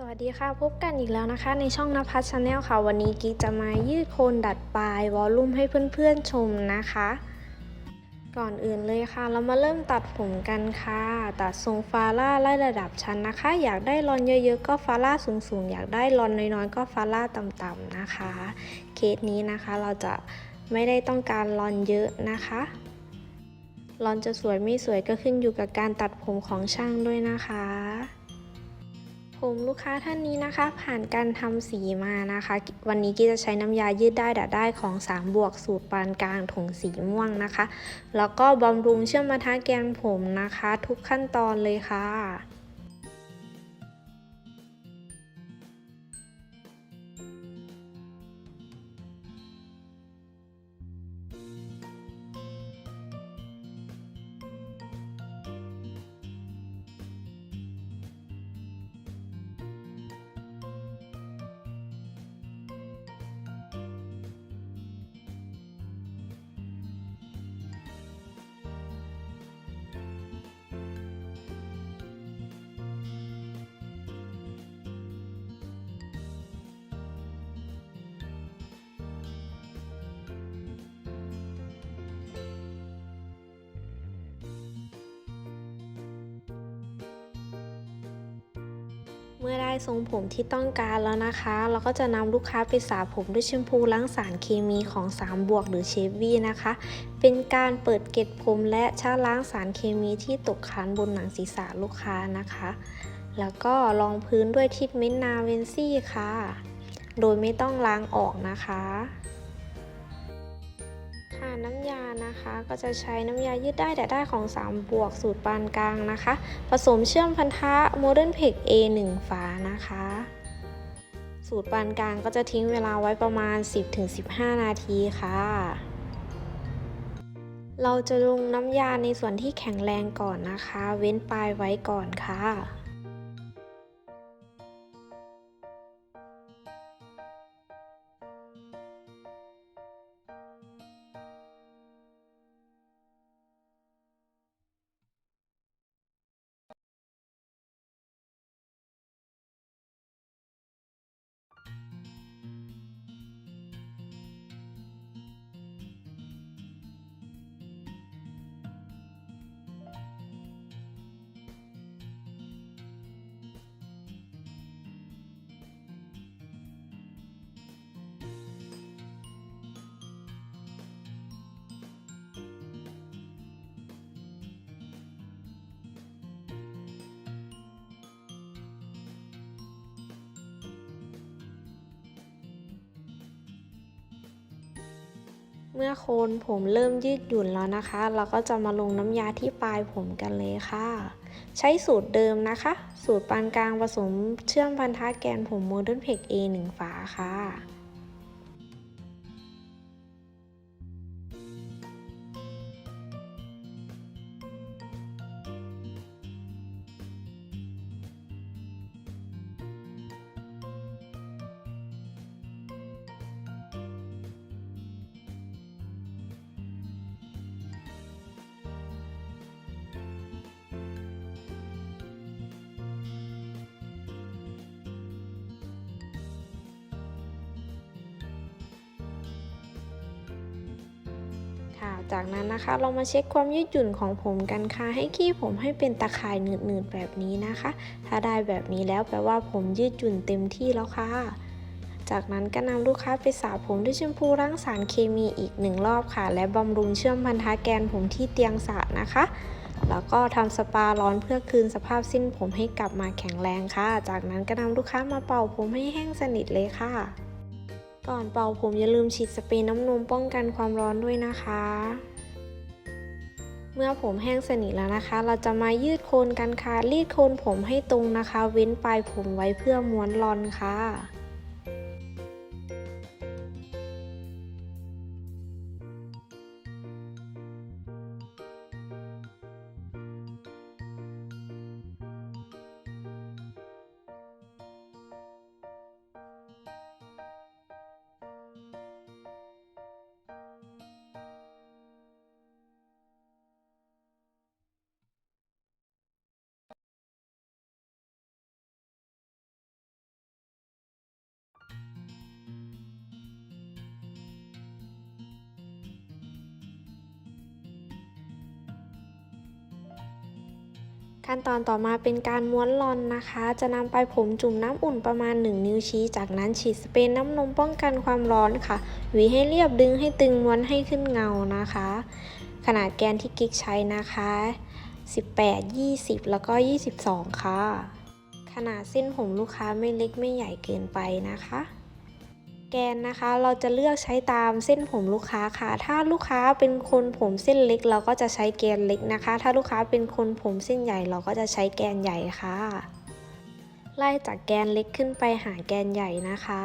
สวัสดีค่ะ พบกันอีกแล้วนะคะ ในช่องนภัสชาแนลค่ะ วันนี้กิ๊กจะมายืดโคนดัดปลายวอลลุ่มให้เพื่อนๆชมนะคะ ก่อนอื่นเลยค่ะ เรามาเริ่มตัดผมกันค่ะ ตัดทรงฟาร่าไล่ระดับชั้นนะคะ อยากได้รอนเยอะๆก็ฟาร่าสูงๆ อยากได้รอนน้อยๆ ก็ฟาร่าต่ำๆนะคะ เคสนี้นะคะเราจะไม่ได้ต้องการรอนเยอะนะคะรอนจะสวยไม่สวยก็ขึ้นอยู่กับการตัดผมของช่างด้วยนะคะ ผมลูกค้าท่านนี้นะคะ ผ่านการทำสีมานะคะ วันนี้กี้จะใช้น้ำยายืดได้ดัดได้ของ 3 บวกสูตรปานกลางถุงสีม่วงนะคะ แล้วก็บำรุงเชื่อมมาทาแกนผมนะคะ ทุกขั้นตอนเลยค่ะ มื่อได้ทรงผมที่ต้องการแล้วนะคะ เราก็จะนำลูกค้าไปสระผมด้วยแชมพูล้างสารเคมีของ 3 บวกหรือเชฟวี่นะคะ เป็นการเปิดเกล็ดผมและชาล้างสารเคมีที่ตกค้างบนหนังศีรษะลูกค้านะคะ แล้วก็รองพื้นด้วยทิทเมนต์นาเวนซี่ค่ะ โดยไม่ต้องล้างออกนะคะ น้ำยานะคะก็จะใช้น้ำยายืดได้แต่ได้ของ 3 บวกสูตรปานกลางนะคะ ผสมเชื่อมพันธะ Modern p e g A1 ฝานะคะ สูตรปานกลางก็จะทิ้งเวลาไว้ประมาณ 10-15 นาทีค่ะ เราจะลงน้ำยาในส่วนที่แข็งแรงก่อนนะคะ เว้นปลายไว้ก่อนค่ะ เมื่อโคนผมเริ่มยืดหยุ่นแล้วนะคะ เราก็จะมาลงน้ำยาที่ปลายผมกันเลยค่ะ ใช้สูตรเดิมนะคะ สูตรปานกลางผสมเชื่อมพันธะแกนผม Modern p e g A1 ฝาค่ะ ค่ะ จากนั้นนะคะเรามาเช็คความยืดหยุ่นของผมกันค่ะ ให้ขี้ผมให้เป็นตะข่ายหนืดๆแบบนี้นะคะ ถ้าได้แบบนี้แล้วแปลว่าผมยืดหยุ่นเต็มที่แล้วค่ะ จากนั้นก็นำลูกค้าไปสระผมด้วยแชมพูล้างสารเคมีอีกหนึ่งรอบค่ะ และบำรุงเชื่อมพันธะแกนผมที่เตียงสระนะคะแล้วก็ทำสปาร้อนเพื่อคืนสภาพสิ้นผมให้กลับมาแข็งแรงค่ะ จากนั้นก็นำลูกค้ามาเป่าผมให้แห้งสนิทเลยค่ะ ก่อนเป่าผมอย่าลืมฉีดสเปรย์น้ำนมป้องกันความร้อนด้วยนะคะ เมื่อผมแห้งสนิทแล้วนะคะ เราจะมายืดโคนกันค่ะรีดโคนผมให้ตรงนะคะ เว้นปลายผมไว้เพื่อม้วนรอนค่ะ ขั้นตอนต่อมาเป็นการม้วนลอนนะคะ จะนำไปผมจุ่มน้ำอุ่นประมาณ 1 นิ้วชี้ จากนั้นฉีดสเปรย์น้ำนมป้องกันความร้อนค่ะ หวีให้เรียบดึงให้ตึงม้วนให้ขึ้นเงานะคะ ขนาดแกนที่กิ๊กใช้นะคะ 18 20 แล้วก็ 22 ค่ะ ขนาดเส้นผมลูกค้าไม่เล็กไม่ใหญ่เกินไปนะคะ แกนนะคะ เราจะเลือกใช้ตามเส้นผมลูกค้าค่ะ ถ้าลูกค้าเป็นคนผมเส้นเล็ก เราก็จะใช้แกนเล็กนะคะ ถ้าลูกค้าเป็นคนผมเส้นใหญ่เราก็จะใช้แกนใหญ่ค่ะ ไล่จากแกนเล็กขึ้นไปหาแกนใหญ่นะคะ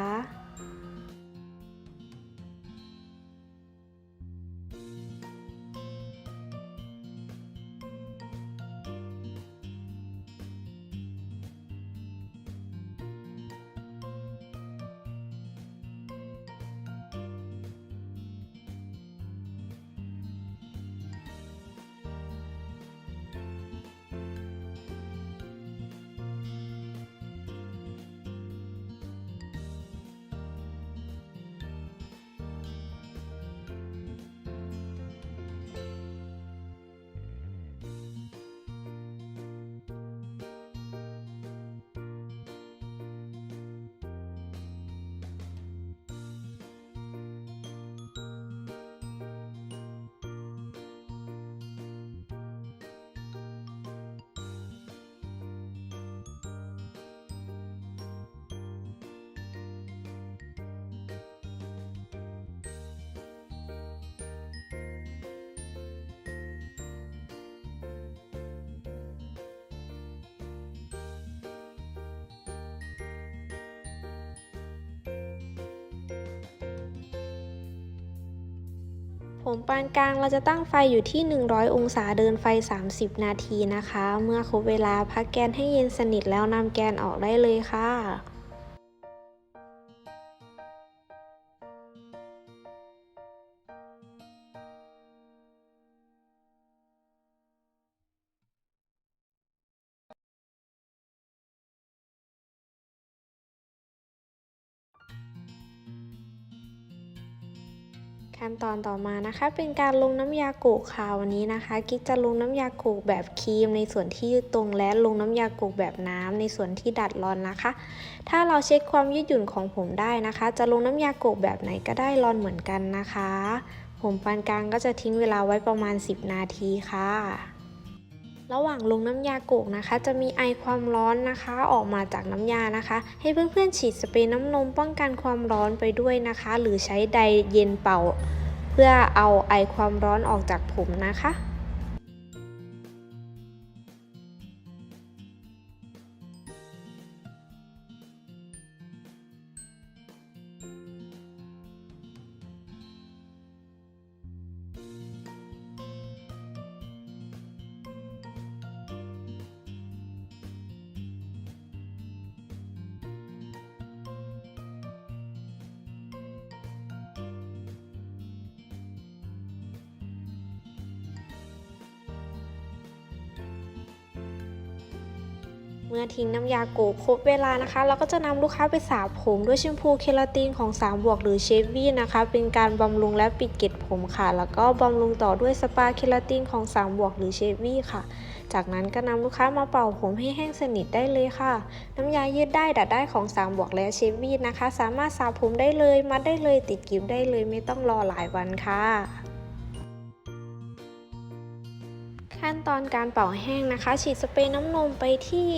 ผมปานกลางเราจะตั้งไฟอยู่ที่ 100 องศาเดินไฟ 30 นาทีนะคะ เมื่อครบเวลาพักแกนให้เย็นสนิทแล้วนำแกนออกได้เลยค่ะ ขั้นตอนต่อมานะคะ เป็นการลงน้ำยาโกกค่ะวันนี้นะคะ กิ๊กจะลงน้ำยาโกกแบบครีมในส่วนที่ยืดตรงและลงน้ำยาโกกแบบน้ำในส่วนที่ดัดรอนนะคะ ถ้าเราเช็คความยืดหยุ่นของผมได้นะคะ จะลงน้ำยาโกกแบบไหนก็ได้รอนเหมือนกันนะคะ ผมปานกลางก็จะทิ้งเวลาไว้ประมาณ 10 นาทีค่ะ ระหว่างลงน้ำยาโกกนะคะ จะมีไอความร้อนนะคะ ออกมาจากน้ำยานะคะ ให้เพื่อนๆฉีดสเปรย์น้ำนมป้องกันความร้อนไปด้วยนะคะ หรือใช้ไดเย็นเป่า เพื่อเอาไอความร้อนออกจากผมนะคะ เมื่อทิ้งน้ำยาโกกครบเวลานะคะ เราก็จะนำลูกค้าไปสระผมด้วยแชมพูเคลาตินของ3บวกหรือเชฟวี่นะคะ เป็นการบำรุงและปิดเกล็ดผมค่ะ แล้วก็บำรุงต่อด้วยสปาเคลาตินของ3บวกหรือเชฟวี่ค่ะ จากนั้นก็นำลูกค้ามาเป่าผมให้แห้งสนิทได้เลยค่ะ น้ำยายืดได้ดัดได้ของ3บวกและเชฟวี่นะคะ สามารถสระผมได้เลยมัดได้เลยติดกิฟได้เลยไม่ต้องรอหลายวันค่ะ ตอนการเป่าแห้งนะคะ ฉีดสเปรย์น้ำนมไปที่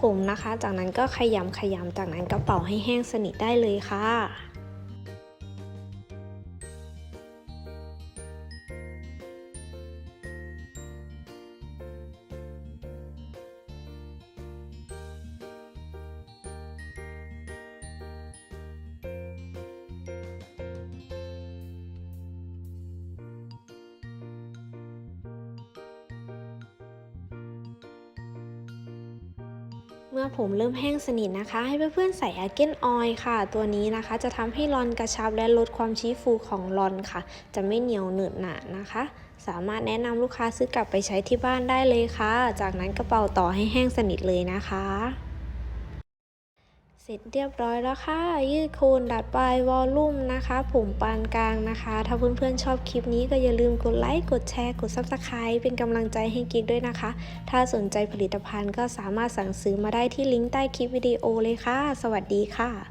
ผมนะคะ จากนั้นก็ขยำขยำจากนั้นก็เป่าให้แห้งสนิทได้เลยค่ะ มื่อผมเริ่มแห้งสนิทนะคะ ให้เพื่อนๆใส่อาเกนออยค่ะ ตัวนี้นะคะจะทำให้รอนกระชับและลดความชี้ฟูของรอนค่ะ จะไม่เหนียวหนืดหนะนะคะ สามารถแนะนำลูกค้าซื้อกลับไปใช้ที่บ้านได้เลยค่ะ จากนั้นกระเป๋าต่อให้แห้งสนิทเลยนะคะ เสร็จเรียบร้อยแล้วค่ะ ยืดโคนดัดปลายวอลลุ่มนะคะ ผมปานกลางนะคะ ถ้าเพื่อนๆชอบคลิปนี้ก็อย่าลืมกดไลค์ กดแชร์ กด Subscribe เป็นกำลังใจให้กิ๊กด้วยนะคะ ถ้าสนใจผลิตภัณฑ์ก็สามารถสั่งซื้อมาได้ที่ลิงก์ใต้คลิปวิดีโอเลยค่ะ สวัสดีค่ะ